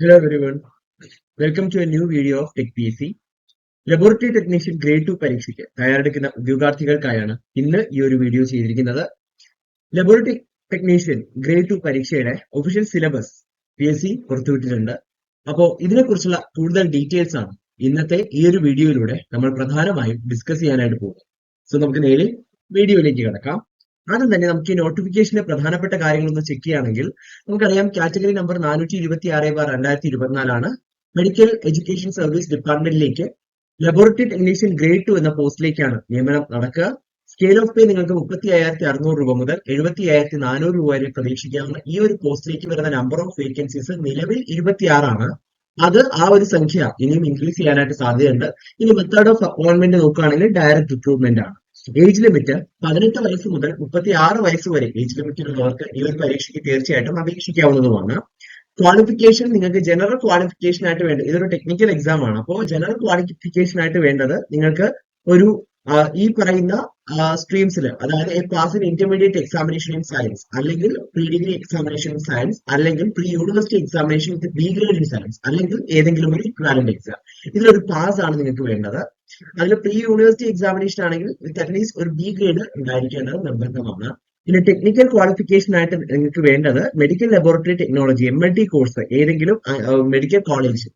Hello everyone. Welcome to a new video of Tech PC. Laboratory technician grade two പരീക്ഷയ്ക്ക് തയ്യാറെടുക്കുന്ന ഉദ്യോഗാർത്ഥികൾക്കായാണ് ഇന്ന് ഈ ഒരു വീഡിയോ ചെയ്തിരിക്കുന്നത് ലബോറട്ടറി ടെക്നീഷ്യൻ ഗ്രേഡ് ടു പരീക്ഷയുടെ official syllabus P S C പുറത്തുവിട്ടിട്ടുണ്ട് അപ്പോൾ ഇതിനെക്കുറിച്ചുള്ള കൂടുതൽ ഡീറ്റെയിൽസ് ആണ് ഇന്നത്തെ ഈ ഒരു വീഡിയോയിലൂടെ നമ്മൾ പ്രധാനമായും ഡിസ്കസ് ചെയ്യാനായിട്ട് പോകുന്നത് സോ നമുക്ക് നേരെ വീഡിയോയിലേക്ക് കിടക്കാം ആദ്യം തന്നെ നമുക്ക് ഈ നോട്ടിഫിക്കേഷന്റെ പ്രധാനപ്പെട്ട കാര്യങ്ങളൊന്ന് ചെക്ക് ചെയ്യുകയാണെങ്കിൽ നമുക്കറിയാം കാറ്റഗറി നമ്പർ നാനൂറ്റി ഇരുപത്തി ആറ് ബാർ രണ്ടായിരത്തി ഇരുപത്തിനാലാണ് മെഡിക്കൽ എഡ്യൂക്കേഷൻ സർവീസ് ഡിപ്പാർട്ട്മെന്റിലേക്ക് ലബോറട്ടറി ടെക്നീഷ്യൻ ഗ്രേഡ് ടു എന്ന പോസ്റ്റിലേക്കാണ് നിയമനം നടക്കുക. സ്കെയിൽ ഓഫ് പേ നിങ്ങൾക്ക് മുപ്പത്തി അയ്യായിരത്തി അറുന്നൂറ് രൂപ മുതൽ എഴുപത്തി അയ്യായിരത്തി നാനൂറ് രൂപ വരെ പ്രതീക്ഷിക്കാവുന്ന ഈ ഒരു പോസ്റ്റിലേക്ക് വരുന്ന നമ്പർ ഓഫ് വേക്കൻസീസ് നിലവിൽ ഇരുപത്തിയാറാണ്. അത് ആ ഒരു സംഖ്യ ഇനിയും ഇൻക്രീസ് ചെയ്യാനായിട്ട് സാധ്യതയുണ്ട്. ഇനി മെത്തേഡ് ഓഫ് അപ്പോയിന്റ്മെന്റ് നോക്കുകയാണെങ്കിൽ ഡയറക്ട് റിക്രൂട്ട്മെന്റ് ആണ്. ഏജ് ലിമിറ്റ് പതിനെട്ട് വയസ്സ് മുതൽ മുപ്പത്തി ആറ് വയസ്സ് വരെ ഏജ് ലിമിറ്റ് ഉള്ളവർക്ക് ഈ ഒരു പരീക്ഷയ്ക്ക് തീർച്ചയായിട്ടും അപേക്ഷിക്കാവുന്നതുമാണ്. ക്വാളിഫിക്കേഷൻ നിങ്ങൾക്ക് ജനറൽ ക്വാളിഫിക്കേഷൻ ആയിട്ട് വേണ്ട ഇതൊരു ടെക്നിക്കൽ എക്സാം ആണ്. അപ്പോൾ ജനറൽ ക്വാളിഫിക്കേഷൻ ആയിട്ട് വേണ്ടത് നിങ്ങൾക്ക് ഒരു ഈ പറയുന്ന സ്ട്രീംസിൽ അതായത് a pass in intermediate examination in science അല്ലെങ്കിൽ pre degree examination in science അല്ലെങ്കിൽ pre university examination with B grade in science അല്ലെങ്കിൽ ഏതെങ്കിലും ഒരു ഇക്വാലന്റ് എക്സാം ഇതിലൊരു പാസ് ആണ് നിങ്ങൾക്ക് വേണ്ടത്. അതിൽ പ്രീ യൂണിവേഴ്സിറ്റി എക്സാമിനേഷൻ ആണെങ്കിൽ വിത്ത് അറ്റ്ലീസ്റ്റ് ഒരു ബി ഗ്രേഡ് ഉണ്ടായിരിക്കേണ്ടത് നിർബന്ധമാണ്. പിന്നെ ടെക്നിക്കൽ ക്വാളിഫിക്കേഷൻ ആയിട്ട് നിങ്ങൾക്ക് വേണ്ടത് medical laboratory technology M L T course ഏതെങ്കിലും മെഡിക്കൽ കോളേജ്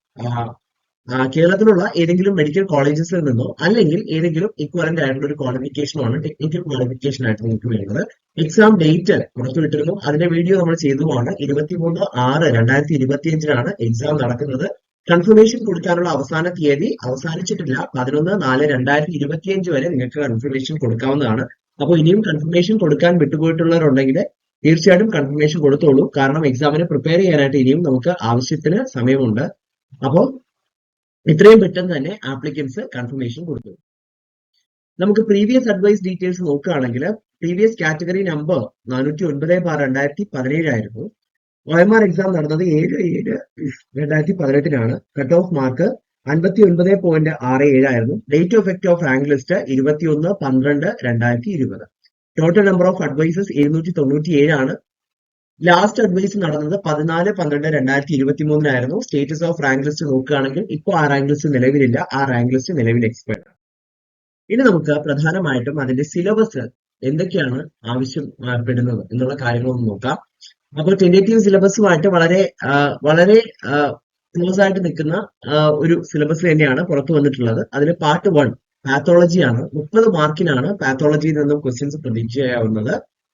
കേരളത്തിലുള്ള ഏതെങ്കിലും മെഡിക്കൽ കോളേജസിൽ നിന്നോ അല്ലെങ്കിൽ ഏതെങ്കിലും ഇക്വലന്റ് ആയിട്ടുള്ള ഒരു ക്വാളിഫിക്കേഷനോ ആണ് ടെക്നിക്കൽ ക്വാളിഫിക്കേഷൻ ആയിട്ട് നിങ്ങൾക്ക് വേണ്ടത്. എക്സാം ഡേറ്റ് പുറത്തുവിട്ടിരുന്നു. അതിന്റെ വീഡിയോ നമ്മൾ ചെയ്തതുമാണ്. ഇരുപത്തിമൂന്ന് ആറ് രണ്ടായിരത്തി ഇരുപത്തിയഞ്ചിനാണ് എക്സാം നടക്കുന്നത്. കൺഫർമേഷൻ കൊടുക്കാനുള്ള അവസാന തീയതി അവസാനിച്ചിട്ടില്ല. പതിനൊന്ന് നാല് രണ്ടായിരത്തി ഇരുപത്തിയഞ്ച് വരെ നിങ്ങൾക്ക് കൺഫർമേഷൻ കൊടുക്കാവുന്നതാണ്. അപ്പോൾ ഇനിയും കൺഫർമേഷൻ കൊടുക്കാൻ വിട്ടുപോയിട്ടുള്ളവരുണ്ടെങ്കിൽ തീർച്ചയായിട്ടും കൺഫർമേഷൻ കൊടുത്തോളൂ. കാരണം എക്സാമിന് പ്രിപ്പയർ ചെയ്യാനായിട്ട് ഇനിയും നമുക്ക് ആവശ്യത്തിന് സമയമുണ്ട്. അപ്പോൾ ഇത്രയും പെട്ടെന്ന് തന്നെ ആപ്ലിക്കൻസ് കൺഫർമേഷൻ കൊടുത്തു. നമുക്ക് പ്രീവിയസ് അഡ്വൈസ് ഡീറ്റെയിൽസ് നോക്കുകയാണെങ്കിൽ പ്രീവിയസ് കാറ്റഗറി നമ്പർ നാനൂറ്റി ഒൻപത് ബാർ രണ്ടായിരത്തി പതിനേഴായിരുന്നു ഒ എം ആർ എക്സാം നടന്നത് ഏഴ് ഏഴ് രണ്ടായിരത്തി പതിനെട്ടിനാണ്. കട്ട് ഓഫ് മാർക്ക് അൻപത്തി ഒൻപത് പോയിന്റ് ആറ് ഏഴായിരുന്നു date of effect of rank list ഇരുപത്തിയൊന്ന് പന്ത്രണ്ട് രണ്ടായിരത്തി ഇരുപത്. ടോട്ടൽ നമ്പർ ഓഫ് അഡ്വൈസസ് എഴുന്നൂറ്റി തൊണ്ണൂറ്റി ഏഴാണ് ലാസ്റ്റ് അഡ്വൈസ് നടന്നത് പതിനാല് പന്ത്രണ്ട് രണ്ടായിരത്തി ഇരുപത്തി മൂന്നിനായിരുന്നു സ്റ്റേറ്റസ് ഓഫ് റാങ്ക് ലിസ്റ്റ് നോക്കുകയാണെങ്കിൽ ഇപ്പോൾ ആ റാങ്ക് ലിസ്റ്റ് നിലവിലില്ല. ആ റാങ്ക് ലിസ്റ്റ് നിലവിൽ എക്സ്പയർഡ് ആണ് ഇനി നമുക്ക് പ്രധാനമായിട്ടും അതിന്റെ സിലബസ് എന്തൊക്കെയാണ് ആവശ്യപ്പെടുന്നത് എന്നുള്ള കാര്യങ്ങളൊന്ന് നോക്കാം. അപ്പോൾ ടെന്റേറ്റീവ് സിലബസുമായിട്ട് വളരെ വളരെ ക്ലോസ് ആയിട്ട് നിൽക്കുന്ന ഒരു സിലബസ് തന്നെയാണ് പുറത്തു വന്നിട്ടുള്ളത്. അതിൽ പാർട്ട് വൺ പാത്തോളജി ആണ്. മുപ്പത് മാർക്കിനാണ് പാത്തോളജിയിൽ നിന്നും ക്വസ്റ്റ്യൻസ് പ്രതീക്ഷയാവുന്നത്.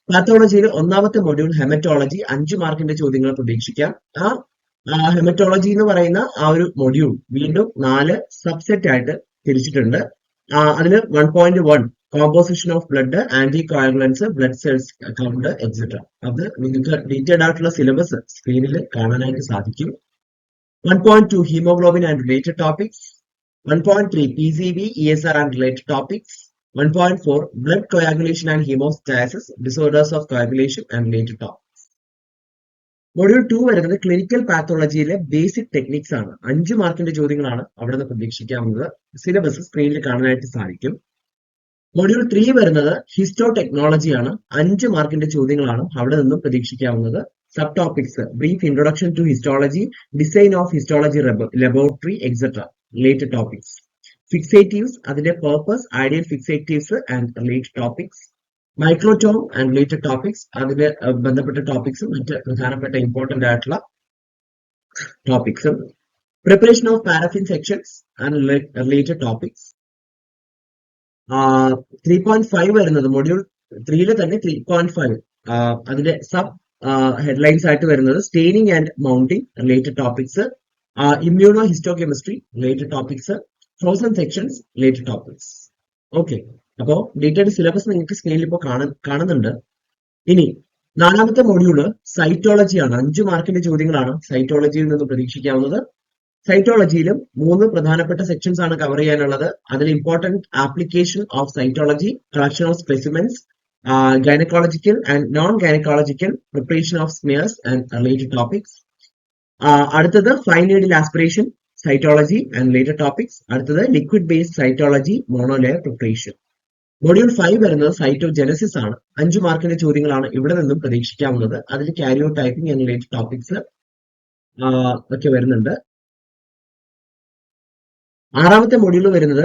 പാത്തോളജിയിൽ ഒന്നാമത്തെ മൊഡ്യൂൾ ഹെമറ്റോളജി അഞ്ച് മാർക്കിന്റെ ചോദ്യങ്ങൾ പ്രതീക്ഷിക്കാം. ആ ഹെമറ്റോളജി എന്ന് പറയുന്ന ആ ഒരു മൊഡ്യൂൾ വീണ്ടും നാല് സബ്സെറ്റ് ആയിട്ട് തിരിച്ചിട്ടുണ്ട്. അതിൽ one point one composition of blood anticoagulants blood cells count etcetera അത് നിങ്ങൾക്ക് ഡീറ്റെയിൽഡ് ആയിട്ടുള്ള സിലബസ് സ്ക്രീനിൽ കാണാനായിട്ട് സാധിക്കും. One point two haemoglobin and related topics one point three P C B E S R and related topics one point four blood coagulation and haemostasis disorders of coagulation and related topics module two വരുന്നത് clinical പാത്തോളജിയിലെ basic techniques ആണ്. അഞ്ച് മാർക്കിന്റെ ചോദ്യങ്ങളാണ് അവിടെ നിന്ന് പ്രതീക്ഷിക്കാവുന്നത് syllabus സ്ക്രീനിൽ കാണാനായിട്ട് സാധിക്കും. മൊഡ്യൂൾ ത്രീ വരുന്നത് ഹിസ്റ്റോ ടെക്നോളജിയാണ് അഞ്ച് മാർക്കിന്റെ ചോദ്യങ്ങളാണ് അവിടെ നിന്നും പ്രതീക്ഷിക്കാവുന്നത്. Sub topics brief introduction to histology design of histology laboratory etcetera related topics fixatives അതിന്റെ purpose ideal fixatives and related topics microtome and related topics അതിന് ബന്ധപ്പെട്ട ടോപ്പിക്സും മറ്റ് പ്രധാനപ്പെട്ട ഇമ്പോർട്ടന്റ് ആയിട്ടുള്ള ടോപ്പിക്സും preparation of paraffin sections and related topics three point five വരുന്നത് module ത്രീയിൽ തന്നെ ത്രീ പോയിന്റ് ഫൈവ് അതിന്റെ സബ് ഹെഡ്ലൈൻസ് ആയിട്ട് വരുന്നത് staining and mounting related topics immunohistochemistry related topics frozen sections related topics okay അപ്പോ ഡീറ്റെയിൽഡ് സിലബസ് നിങ്ങൾക്ക് സ്ക്രീനിൽ ഇപ്പോൾ കാണുന്നുണ്ട്. ഇനി നാലാമത്തെ മൊഡ്യൂൾ സൈറ്റോളജിയാണ് അഞ്ചു മാർക്കിന്റെ ചോദ്യങ്ങളാണ് സൈറ്റോളജിയിൽ നിന്ന് പ്രതീക്ഷിക്കാവുന്നത്. സൈറ്റോളജിയിലും മൂന്ന് പ്രധാനപ്പെട്ട സെക്ഷൻസ് ആണ് കവർ ചെയ്യാനുള്ളത്. അതിൽ important application of cytology collection of specimens gynaecological and non gynaecological preparation of smears and related topics അടുത്തത് fine needle aspiration cytology and related topics അടുത്തത് liquid based cytology monolayer preparation module five വരുന്നത് cytogenesis ആണ്. അഞ്ചു മാർക്കിന്റെ ചോദ്യങ്ങളാണ് ഇവിടെ നിന്നും പ്രതീക്ഷിക്കാവുന്നത്. അതിൽ karyotyping and related topics ഒക്കെ വരുന്നുണ്ട്. ആറാമത്തെ മൊഡ്യൂൾ വരുന്നത്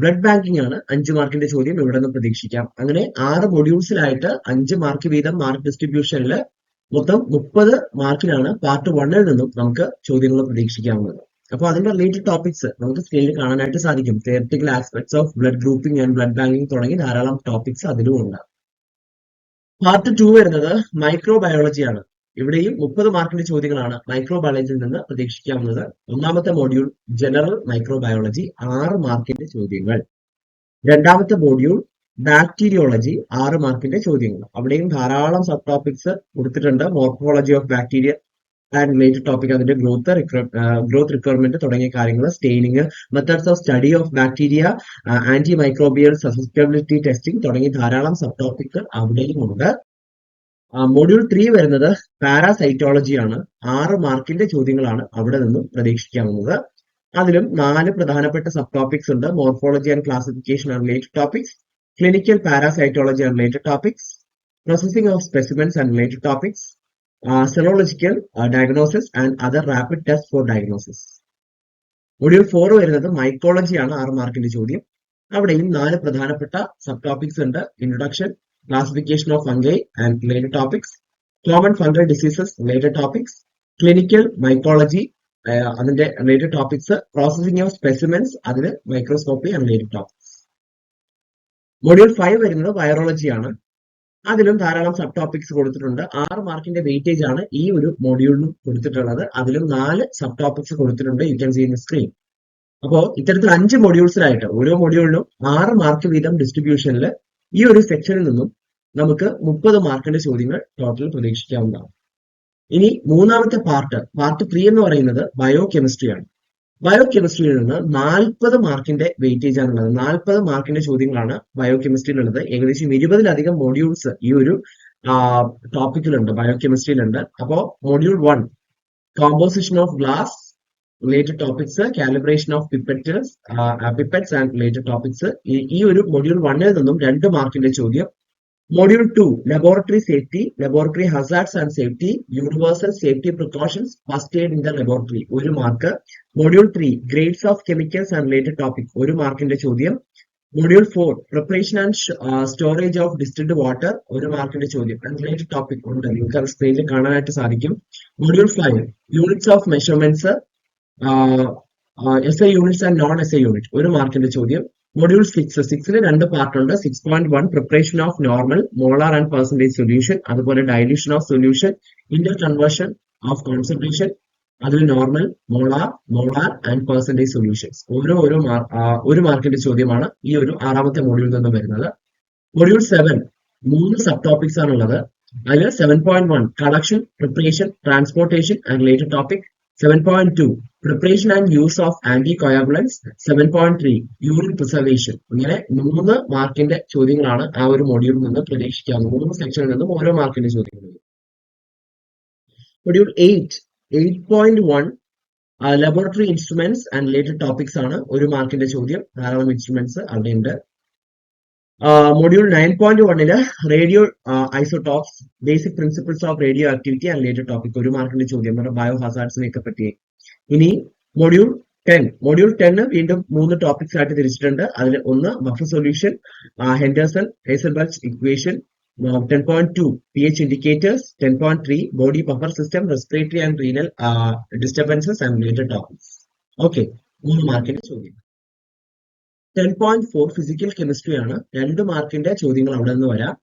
ബ്ലഡ് ബാങ്കിങ് ആണ്. അഞ്ച് മാർക്കിന്റെ ചോദ്യം ഇവിടെ നിന്ന് പ്രതീക്ഷിക്കാം. അങ്ങനെ ആറ് മൊഡ്യൂൾസിലായിട്ട് അഞ്ച് മാർക്ക് വീതം മാർക്ക് ഡിസ്ട്രിബ്യൂഷനിൽ മൊത്തം മുപ്പത് മാർക്കിനാണ് പാർട്ട് വണ്ണിൽ നിന്നും നമുക്ക് ചോദ്യങ്ങൾ പ്രതീക്ഷിക്കാവുന്നത്. അപ്പോൾ അതിന്റെ റിലേറ്റഡ് ടോപ്പിക്സ് നമുക്ക് സ്ക്രീനിൽ കാണാനായിട്ട് സാധിക്കും. Theoretical aspects of blood grouping and blood banking തുടങ്ങി ധാരാളം ടോപ്പിക്സ് അതിലും ഉണ്ട്. പാർട്ട് ടു വരുന്നത് മൈക്രോ ബയോളജിയാണ് ഇവിടെയും മുപ്പത് മാർക്കിന്റെ ചോദ്യങ്ങളാണ് മൈക്രോബയോളജിയിൽ നിന്ന് പ്രതീക്ഷിക്കാവുന്നത്. ഒന്നാമത്തെ മോഡ്യൂൾ ജനറൽ മൈക്രോബയോളജി ആറ് മാർക്കിന്റെ ചോദ്യങ്ങൾ. രണ്ടാമത്തെ മോഡ്യൂൾ ബാക്ടീരിയോളജി ആറ് മാർക്കിന്റെ ചോദ്യങ്ങൾ. അവിടെയും ധാരാളം സബ് ടോപ്പിക്സ് കൊടുത്തിട്ടുണ്ട്. Morphology of bacteria and related topic അതിന്റെ ഗ്രോത്ത് ഗ്രോത്ത് റിക്വയർമെന്റ് തുടങ്ങിയ കാര്യങ്ങൾ staining methods of study of bacteria antimicrobial susceptibility testing തുടങ്ങി ധാരാളം സബ് ടോപ്പിക് അവിടെയും ഉണ്ട്. മൊഡ്യൂൾ ത്രീ വരുന്നത് പാരാസൈറ്റോളജി ആണ്. ആറ് മാർക്കിന്റെ ചോദ്യങ്ങളാണ് അവിടെ നിന്നും പ്രതീക്ഷിക്കാവുന്നത്. അതിലും നാല് പ്രധാനപ്പെട്ട സബ് ടോപ്പിക്സ് ഉണ്ട് morphology and classification related topics clinical parasitology related topics processing of specimens and related topics serological diagnosis and other rapid test for diagnosis module four വരുന്നത് മൈക്കോളജിയാണ് ആറ് മാർക്കിന്റെ ചോദ്യം. അവിടെയും നാല് പ്രധാനപ്പെട്ട സബ് ടോപ്പിക്സ് ഉണ്ട്. Introduction classification of fungi and related topics, common fungal diseases related topics, clinical mycology അതിന്റെ related topics processing of specimens അതിന് microscopy and related topics module five വരുന്നത് വൈറോളജി ആണ്. അതിലും ധാരാളം സബ് ടോപ്പിക്സ് കൊടുത്തിട്ടുണ്ട്. ആറ് മാർക്കിന്റെ വെയിറ്റേജ് ആണ് ഈ ഒരു മൊഡ്യൂളിലും കൊടുത്തിട്ടുള്ളത്. അതിലും നാല് സബ് ടോപ്പിക്സ് കൊടുത്തിട്ടുണ്ട് you can see in screen അപ്പോൾ ഇത്തരത്തിൽ അഞ്ച് മൊഡ്യൂൾസിലായിട്ട് ഓരോ മൊഡ്യൂളിലും ആറ് മാർക്ക് വീതം ഡിസ്ട്രിബ്യൂഷനിൽ ഈ ഒരു സെക്ഷനിൽ നിന്നും നമുക്ക് മുപ്പത് മാർക്കിന്റെ ചോദ്യങ്ങൾ ടോട്ടൽ പ്രതീക്ഷിക്കാവുന്നതാണ്. ഇനി മൂന്നാമത്തെ പാർട്ട് പാർട്ട് ത്രീ എന്ന് പറയുന്നത് ബയോ കെമിസ്ട്രിയാണ് ബയോ കെമിസ്ട്രിയിൽ നിന്ന് നാൽപ്പത് മാർക്കിന്റെ വെയിറ്റേജ് ആണുള്ളത്. നാൽപ്പത് മാർക്കിന്റെ ചോദ്യങ്ങളാണ് ബയോ കെമിസ്ട്രിയിലുള്ളത് ഏകദേശം ഇരുപതിലധികം മോഡ്യൂൾസ് ഈ ഒരു ടോപ്പിക്കിലുണ്ട് ബയോ കെമിസ്ട്രിയിലുണ്ട് അപ്പോ module one composition of glass related topics calibration of pipettors pipettes and related topics ഈ ഒരു മൊഡ്യൂൾ വണ്ണിൽ നിന്നും രണ്ട് മാർക്കിന്റെ ചോദ്യം. Module two laboratory safety laboratory hazards and safety universal safety precautions first aid in the laboratory ഒരു mark. Module three grades of chemicals and related topic ഒരു മാർക്കിന്റെ ചോദ്യം. Module four preparation and storage of distilled water ഒരു മാർക്കിന്റെ ചോദ്യം. Related topic ഉണ്ട്. നിങ്ങൾക്ക് അത് സ്ക്രീനിൽ കാണാനായിട്ട് സാധിക്കും. Module five units of measurements S I units and non S I unit ഒരു മാർക്കിന്റെ ചോദ്യം. മൊഡ്യൂൾ സിക്സ് സിക്സിന് രണ്ട് പാർട്ട് ഉണ്ട്. Six point one preparation of normal molar and percentage solution അതുപോലെ dilution of solution interconversion of concentration അതിൽ normal molar molar and percentage solutions ഓരോ ഓരോ ഒരു മാർക്കിന്റെ ചോദ്യമാണ് ഈ ഒരു ആറാമത്തെ മൊഡ്യൂളിൽ നിന്ന് വരുന്നത്. മൊഡ്യൂൾ സെവൻ മൂന്ന് സബ് ടോപ്പിക്സ് ആണുള്ളത്. അതിൽ seven point one collection preparation transportation and related topic point two preparation and use of anticoagulants seven point three urine preservation ഇങ്ങനെ മൂന്ന് മാർക്കിന്റെ ചോദ്യങ്ങളാണ് ആ ഒരു മൊഡ്യൂളിൽ നിന്ന് പ്രതീക്ഷിക്കാവുന്നത്. മൂന്ന് സെക്ഷനിൽ നിന്നും ഓരോ മാർക്കിന്റെ ചോദ്യങ്ങൾ. Module eight eight point one laboratory instruments and related topics ആണ് ഒരു മാർക്കിന്റെ ചോദ്യം. ധാരാളം ഇൻസ്ട്രുമെന്റ്സ് അവിടെയുണ്ട് മൊഡ്യൂൾ നയൻ പോയിന്റ് വണ്ണിൽ radioisotopes basic principles of radioactivity and related topic ഒരു മാർക്കിന്റെ ചോദ്യം. നമ്മുടെ ബയോ ഹസാർഡ്സിനെ ഒക്കെ പറ്റി. ഇനി മൊഡ്യൂൾ ടെൻ മൊഡ്യൂൾ ടെൻ വീണ്ടും മൂന്ന് ടോപ്പിക്സ് ആയിട്ട് തിരിച്ചിട്ടുണ്ട്. അതിൽ ഒന്ന് buffer solution Henderson Hasselbalch's equation ten point two P H indicators ten point three body buffer system respiratory and renal disturbances and related topics okay മൂന്ന് മാർക്കിന്റെ ചോദ്യം. Ten point four physical chemistry ആണ്. രണ്ട് മാർക്കിന്റെ ചോദ്യങ്ങൾ അവിടെ നിന്ന് വരാം.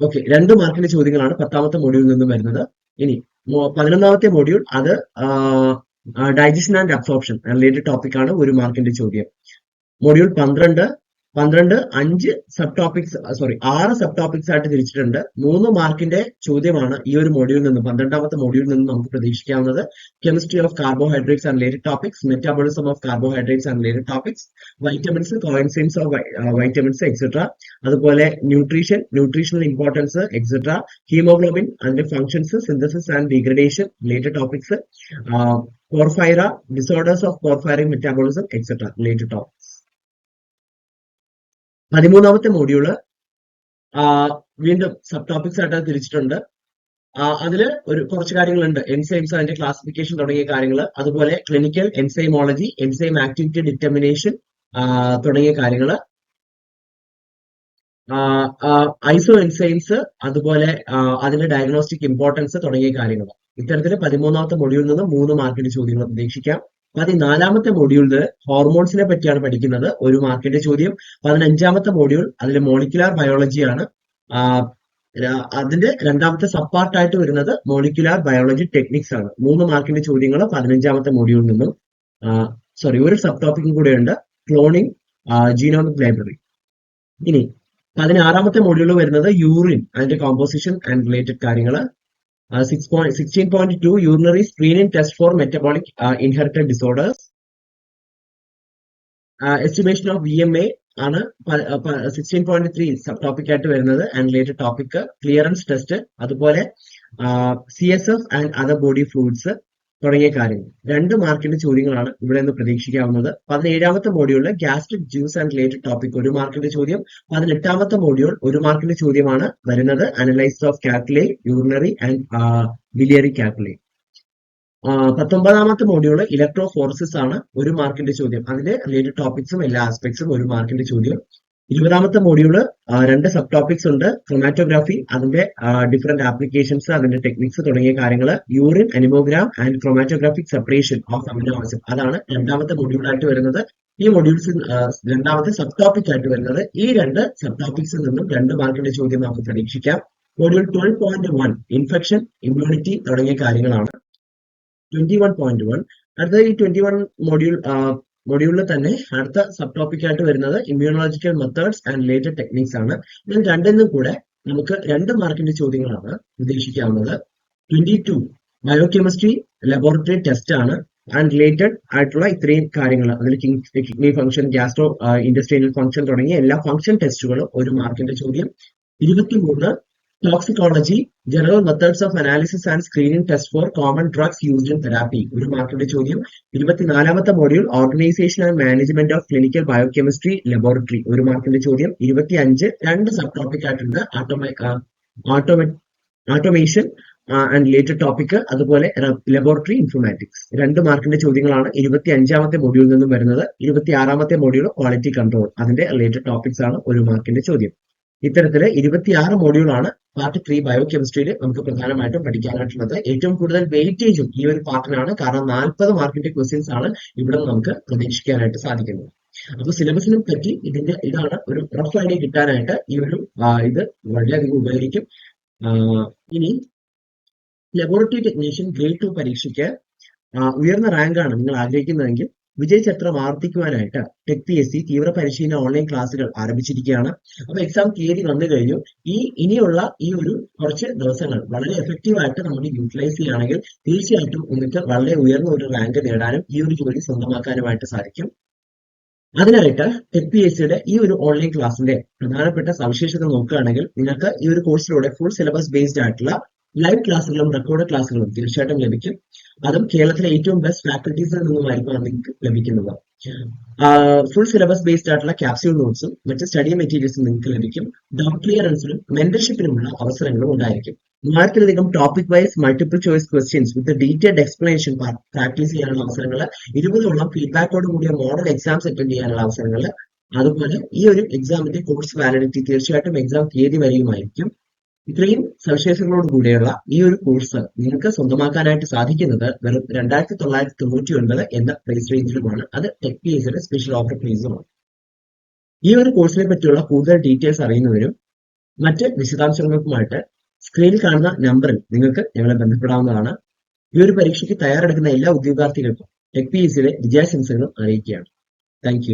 ഓക്കെ രണ്ട് മാർക്കിന്റെ ചോദ്യങ്ങളാണ് പത്താമത്തെ മൊഡ്യൂളിൽ നിന്നും വരുന്നത്. ഇനി പതിനൊന്നാമത്തെ മൊഡ്യൂൾ അത് digestion and absorption related topic ആണ് ഒരു മാർക്കിന്റെ ചോദ്യം. മൊഡ്യൂൾ പന്ത്രണ്ട് പന്ത്രണ്ട് അഞ്ച് സബ് ടോപ്പിക്സ് സോറി ആറ് സബ് ടോപ്പിക്സ് ആയിട്ട് തിരിച്ചിട്ടുണ്ട്. മൂന്ന് മാർക്കിന്റെ ചോദ്യമാണ് ഈ ഒരു മോഡ്യൂളിൽ നിന്ന് പന്ത്രണ്ടാമത്തെ മോഡ്യൂളിൽ നിന്ന് നമുക്ക് പ്രതീക്ഷിക്കാവുന്നത്. Chemistry of carbohydrates and related topics metabolism of carbohydrates and related topics vitamins coenzymes of vitamins etcetera അതുപോലെ nutrition nutritional importance etcetera haemoglobin and functions synthesis and degradation related topics porphyria disorders of porphyrin metabolism etcetera related topics പതിമൂന്നാമത്തെ module വീണ്ടും sub topics ആയിട്ട് തിരിച്ചിട്ടുണ്ട്. അതിൽ ഒരു കുറച്ച് കാര്യങ്ങളുണ്ട്. Enzymes അതിന്റെ ക്ലാസിഫിക്കേഷൻ തുടങ്ങിയ കാര്യങ്ങൾ അതുപോലെ clinical enzymology enzyme activity determination തുടങ്ങിയ കാര്യങ്ങൾ ഐസോ എൻസൈംസ് അതുപോലെ അതിന്റെ ഡയഗ്നോസ്റ്റിക് ഇമ്പോർട്ടൻസ് തുടങ്ങിയ കാര്യങ്ങൾ ഇത്തരത്തിൽ പതിമൂന്നാമത്തെ മൊഡ്യൂളിൽ നിന്ന് മൂന്ന് മാർക്കിന്റെ ചോദ്യങ്ങൾ പ്രതീക്ഷിക്കാം. പതിനാലാമത്തെ മൊഡ്യൂളിൽ ഹോർമോൺസിനെ പറ്റിയാണ് പഠിക്കുന്നത്. ഒരു മാർക്കിന്റെ ചോദ്യം. പതിനഞ്ചാമത്തെ മോഡ്യൂൾ അതിൽ മോളിക്കുലാർ ബയോളജിയാണ് അതിന്റെ രണ്ടാമത്തെ സബ് പാർട്ടായിട്ട് വരുന്നത് മോളിക്കുലാർ ബയോളജി ടെക്നിക്സ് ആണ്. മൂന്ന് മാർക്കിന്റെ ചോദ്യങ്ങൾ പതിനഞ്ചാമത്തെ മൊഡ്യൂളിൽ നിന്നും സോറി ഒരു സബ് ടോപ്പിക്കും കൂടെ ഉണ്ട് ക്ലോണിംഗ് ജീനോമിക് ലൈബ്രറി ഇനി പതിനാറാമത്തെ മൊഡ്യൂൾ വരുന്നത് യൂറിൻ അതിന്റെ കോമ്പോസിഷൻ ആൻഡ് റിലേറ്റഡ് കാര്യങ്ങൾ six point sixteen point two urinary screening test for metabolic inherited disorders estimation of V M A ആണ് sixteen point three sub topic ആയിട്ട് വരുന്നത് and related topic clearance test അതുപോലെ C S F and other body fluids തുടങ്ങിയ കാര്യങ്ങൾ. രണ്ട് മാർക്കിന്റെ ചോദ്യങ്ങളാണ് ഇവിടെ നിന്ന് പ്രതീക്ഷിക്കാവുന്നത്. പതിനേഴാമത്തെ മോഡ്യൂളിൽ gastric juice and related topic ഒരു മാർക്കിന്റെ ചോദ്യം. പതിനെട്ടാമത്തെ മോഡ്യൂൾ ഒരു മാർക്കിന്റെ ചോദ്യമാണ് വരുന്നത്. Analyse of calculi urinary and biliary calculi പത്തൊമ്പതാമത്തെ മോഡ്യൂൾ ഇലക്ട്രോ ഫോർസസ് ആണ് ഒരു മാർക്കിന്റെ ചോദ്യം. അതിന്റെ റിലേറ്റഡ് ടോപ്പിക്സും എല്ലാ ആസ്പെക്ട്സും ഒരു മാർക്കിന്റെ ചോദ്യം. ഇരുപതാമത്തെ മോഡ്യൂൾ രണ്ട് സബ് ടോപ്പിക്സ് ഉണ്ട്. ക്രൊമാറ്റോഗ്രാഫി അതിന്റെ ഡിഫറെന്റ് ആപ്ലിക്കേഷൻസ് അതിന്റെ ടെക്നിക്സ് തുടങ്ങിയ കാര്യങ്ങൾ urine aminogram and chromatographic separation of amino acid അതാണ് രണ്ടാമത്തെ മോഡ്യൂളായിട്ട് വരുന്നത്. ഈ മൊഡ്യൂൾസ് രണ്ടാമത്തെ സബ് ടോപ്പിക് ആയിട്ട് വരുന്നത്. ഈ രണ്ട് സബ് ടോപ്പിക്സിൽ നിന്നും രണ്ട് മാർക്കിന്റെ ചോദ്യം നമുക്ക് പ്രതീക്ഷിക്കാം. Module twelve point one infection immunity തുടങ്ങിയ കാര്യങ്ങളാണ്. ട്വന്റി വൺ പോയിന്റ് വൺ അടുത്തത് ഈ ട്വന്റി വൺ മൊഡ്യൂൾ മൊഡ്യൂളിൽ തന്നെ അടുത്ത സബ് ടോപ്പിക് ആയിട്ട് വരുന്നത് immunological methods and related techniques ആണ്. ഇതിൽ രണ്ടെന്നും കൂടെ നമുക്ക് രണ്ട് മാർക്കിന്റെ ചോദ്യങ്ങളാണ് പ്രതീക്ഷിക്കാവുന്നത് twenty two biochemistry laboratory test ആണ് ആൻഡ് റിലേറ്റഡ് ആയിട്ടുള്ള ഇത്രയും കാര്യങ്ങൾ. അതിൽ kidney function gastro industrial function തുടങ്ങിയ എല്ലാ ഫംഗ്ഷൻ ടെസ്റ്റുകളും ഒരു മാർക്കിന്റെ ചോദ്യം. ഇരുപത്തിമൂന്ന് toxicology general methods of analysis and screening test for common drugs used in therapy ഒരു മാർക്കിന്റെ ചോദ്യം ഇരുപത്തിനാലാമത്തെ module organisation and management of clinical biochemistry laboratory ഒരു മാർക്കിന്റെ ചോദ്യം ഇരുപത്തി അഞ്ച് രണ്ട് സബ് ടോപ്പിക് ആയിട്ടുണ്ട് ഓട്ടോമേ ഓട്ടോമേഷൻ ആൻഡ് റിലേറ്റഡ് ടോപ്പിക് അതുപോലെ ലബോറട്ടറി ഇൻഫോർമാറ്റിക്സ് രണ്ട് മാർക്കിന്റെ ചോദ്യങ്ങളാണ് ഇരുപത്തി അഞ്ചാമത്തെ മോഡ്യൂളിൽ നിന്നും വരുന്നത്. ഇരുപത്തി ആറാമത്തെ മോഡ്യൂൾ ക്വാളിറ്റി കൺട്രോൾ അതിന്റെ റിലേറ്റഡ് ടോപ്പിക്സ് ആണ് ഒരു മാർക്കിന്റെ ചോദ്യം. ഇത്തരത്തിൽ ഇരുപത്തിയാറ് മൊഡ്യൂളാണ് പാർട്ട് ത്രീ ബയോകെമിസ്ട്രിയിൽ നമുക്ക് പ്രധാനമായിട്ടും പഠിക്കാനായിട്ടുള്ളത് ഏറ്റവും കൂടുതൽ വെയിറ്റേജും ഈ ഒരു പാർട്ടിനാണ് കാരണം നാൽപ്പത് മാർക്കിന്റെ ക്വസ്റ്റ്യൻസ് ആണ് ഇവിടെ നമുക്ക് പ്രതീക്ഷിക്കാനായിട്ട് സാധിക്കുന്നത്. അപ്പൊ സിലബസിനെ പറ്റി ഇതിന്റെ ഇതാണ് ഒരു റഫ് ഐഡിയ കിട്ടാനായിട്ട് ഈ ഒരു ഇത് വളരെയധികം ഉപകരിക്കും. ഇനി ലബോറട്ടറി ടെക്നീഷ്യൻ ഗ്രേഡ് ടു പരീക്ഷയ്ക്ക് ഉയർന്ന റാങ്കാണ് നിങ്ങൾ ആഗ്രഹിക്കുന്നതെങ്കിൽ വിജയചത്രം ആവർത്തിക്കുവാനായിട്ട് ടെക് പി എസ് സി തീവ്ര പരിശീലന ഓൺലൈൻ ക്ലാസ്സുകൾ ആരംഭിച്ചിരിക്കുകയാണ്. അപ്പൊ എക്സാം തീയതി വന്നു കഴിഞ്ഞു. ഈ ഇനിയുള്ള ഈ ഒരു കുറച്ച് ദിവസങ്ങൾ വളരെ എഫക്റ്റീവ് ആയിട്ട് നമുക്ക് യൂട്ടിലൈസ് ചെയ്യുകയാണെങ്കിൽ തീർച്ചയായിട്ടും നിങ്ങൾക്ക് വളരെ ഉയർന്ന ഒരു റാങ്ക് നേടാനും ഈ ഒരു ജോലി സ്വന്തമാക്കാനുമായിട്ട് സാധിക്കും. അതിനായിട്ട് ടെക് പി എസ് സിയുടെ ഈ ഒരു ഓൺലൈൻ ക്ലാസ്സിന്റെ പ്രധാനപ്പെട്ട സവിശേഷത നോക്കുകയാണെങ്കിൽ നിങ്ങൾക്ക് ഈ ഒരു കോഴ്സിലൂടെ ഫുൾ സിലബസ് ബേസ്ഡ് ആയിട്ടുള്ള ലൈവ് ക്ലാസ്സുകളും റെക്കോർഡ് ക്ലാസ്സുകളും തീർച്ചയായിട്ടും ലഭിക്കും. അതും കേരളത്തിലെ ഏറ്റവും ബെസ്റ്റ് ഫാക്കൽറ്റീസിൽ നിന്നുമായിരിക്കും നിങ്ങൾക്ക് ലഭിക്കുന്നത്. ഫുൾ സിലബസ് ബേസ്ഡ് ആയിട്ടുള്ള ക്യാപ്സ്യൂൾ നോട്ട്സും മറ്റ് സ്റ്റഡി മെറ്റീരിയൽസും നിങ്ങൾക്ക് ലഭിക്കും. ഡൗട്ട് ക്ലിയറൻസിനും മെന്റർഷിപ്പിനുമുള്ള അവസരങ്ങളും ഉണ്ടായിരിക്കും. മൂവായിരത്തിലധികം topic wise multiple choice questions with detailed explanation practice ചെയ്യാനുള്ള അവസരങ്ങൾ ഇരുപതോളം ഫീഡ്ബാക്കോട് കൂടിയ മോഡൽ എക്സാംസ് അറ്റൻഡ് ചെയ്യാനുള്ള അവസരങ്ങൾ അതുപോലെ ഈ ഒരു എക്സാമിന്റെ കോഴ്സ് വാലിഡിറ്റി തീർച്ചയായിട്ടും എക്സാം തീയതി വരെയുമായിരിക്കും. ഇത്രയും സവിശേഷതകളോട് കൂടിയുള്ള ഈ ഒരു കോഴ്സ് നിങ്ങൾക്ക് സ്വന്തമാക്കാനായിട്ട് സാധിക്കുന്നത് വെറും രണ്ടായിരത്തി തൊള്ളായിരത്തി തൊണ്ണൂറ്റി ഒൻപത് എന്ന പ്രൈസ് റേഞ്ചിലുമാണ് അത് ടെക് പി എസിന്റെ സ്പെഷ്യൽ ഓഫർ പ്രൈസുമാണ് ഈ ഒരു കോഴ്സിനെ പറ്റിയുള്ള കൂടുതൽ ഡീറ്റെയിൽസ് അറിയുന്നവരും മറ്റ് വിശദാംശങ്ങൾക്കുമായിട്ട് സ്ക്രീനിൽ കാണുന്ന നമ്പറിൽ നിങ്ങൾക്ക് ഞങ്ങളെ ബന്ധപ്പെടാവുന്നതാണ്. ഈ ഒരു പരീക്ഷയ്ക്ക് തയ്യാറെടുക്കുന്ന എല്ലാ ഉദ്യോഗാർത്ഥികൾക്കും ടെക് പി എസിയുടെ വിജയാശംസകളും അറിയിക്കുകയാണ്. താങ്ക്